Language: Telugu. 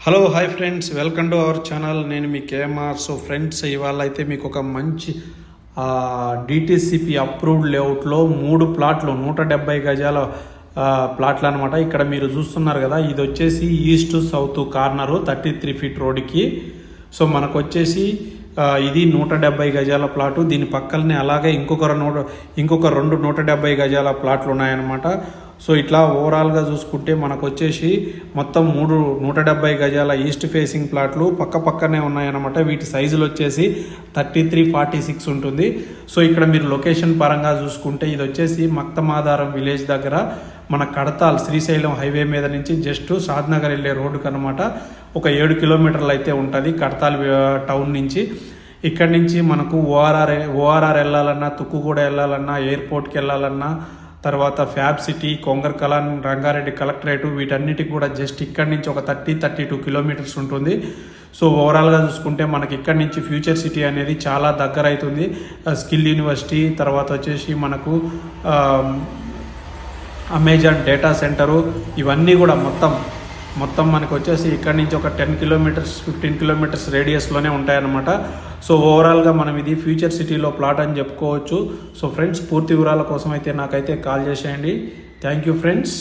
Hello hi friends welcome to our channel నేను మీ కేఎంఆర్ సో ఫ్రెండ్స్ ఇవాళ అయితే మీకు ఒక మంచి డిటీసీపీ అప్రూవ్డ్ లేఅవుట్లో మూడు ప్లాట్లు నూట డెబ్బై గజాల ప్లాట్లు అనమాట ఇక్కడ మీరు చూస్తున్నారు కదా ఇది వచ్చేసి east south corner thirty three feet రోడ్కి సో మనకు వచ్చేసి ఇది నూట డెబ్బై గజాల ప్లాటు దీని పక్కనే అలాగే ఇంకొక నూట ఇంకొక రెండు నూట డెబ్బై గజాల ప్లాట్లు ఉన్నాయన్నమాట. సో ఇట్లా ఓవరాల్గా చూసుకుంటే మనకు వచ్చేసి మొత్తం మూడు నూట డెబ్బై గజాల ఈస్ట్ ఫేసింగ్ ప్లాట్లు పక్క పక్కనే ఉన్నాయన్నమాట. వీటి సైజులు వచ్చేసి థర్టీ త్రీ ఫార్టీ సిక్స్ ఉంటుంది. సో ఇక్కడ మీరు లొకేషన్ పరంగా చూసుకుంటే ఇది వచ్చేసి మక్తమాధారం విలేజ్ దగ్గర మన కడతాల్ శ్రీశైలం హైవే మీద నుంచి జస్ట్ షాద్నగర్ వెళ్ళే రోడ్డుకి అనమాట ఒక ఏడు కిలోమీటర్లు అయితే ఉంటుంది కడతాల్ టౌన్ నుంచి. ఇక్కడి నుంచి మనకు ఓఆర్ఆర్ ఓఆర్ఆర్ వెళ్ళాలన్నా తుక్కుగూడ వెళ్ళాలన్నా ఎయిర్పోర్ట్కి వెళ్ళాలన్నా తర్వాత Fab City Kongar Kalan Rangareddy collectorate వీటన్నిటికి కూడా జస్ట్ ఇక్కడి నుంచి ఒక థర్టీ థర్టీ టూ కిలోమీటర్స్ ఉంటుంది. సో ఓవరాల్గా చూసుకుంటే మనకి ఇక్కడి నుంచి ఫ్యూచర్ సిటీ అనేది చాలా దగ్గర అవుతుంది. స్కిల్ యూనివర్సిటీ తర్వాత వచ్చేసి మనకు అమెజాన్ డేటా సెంటరు ఇవన్నీ కూడా మొత్తం మొత్తం మనకు వచ్చేసి ఇక్కడ నుంచి ఒక టెన్ కిలోమీటర్స్ ఫిఫ్టీన్ కిలోమీటర్స్ రేడియస్లోనే ఉంటాయన్నమాట. సో ఓవరాల్గా మనం ఇది ఫ్యూచర్ సిటీలో ప్లాట్ అని చెప్పుకోవచ్చు. సో ఫ్రెండ్స్ పూర్తి వివరాల కోసం అయితే నాకైతే కాల్ చేసేయండి. Thank you friends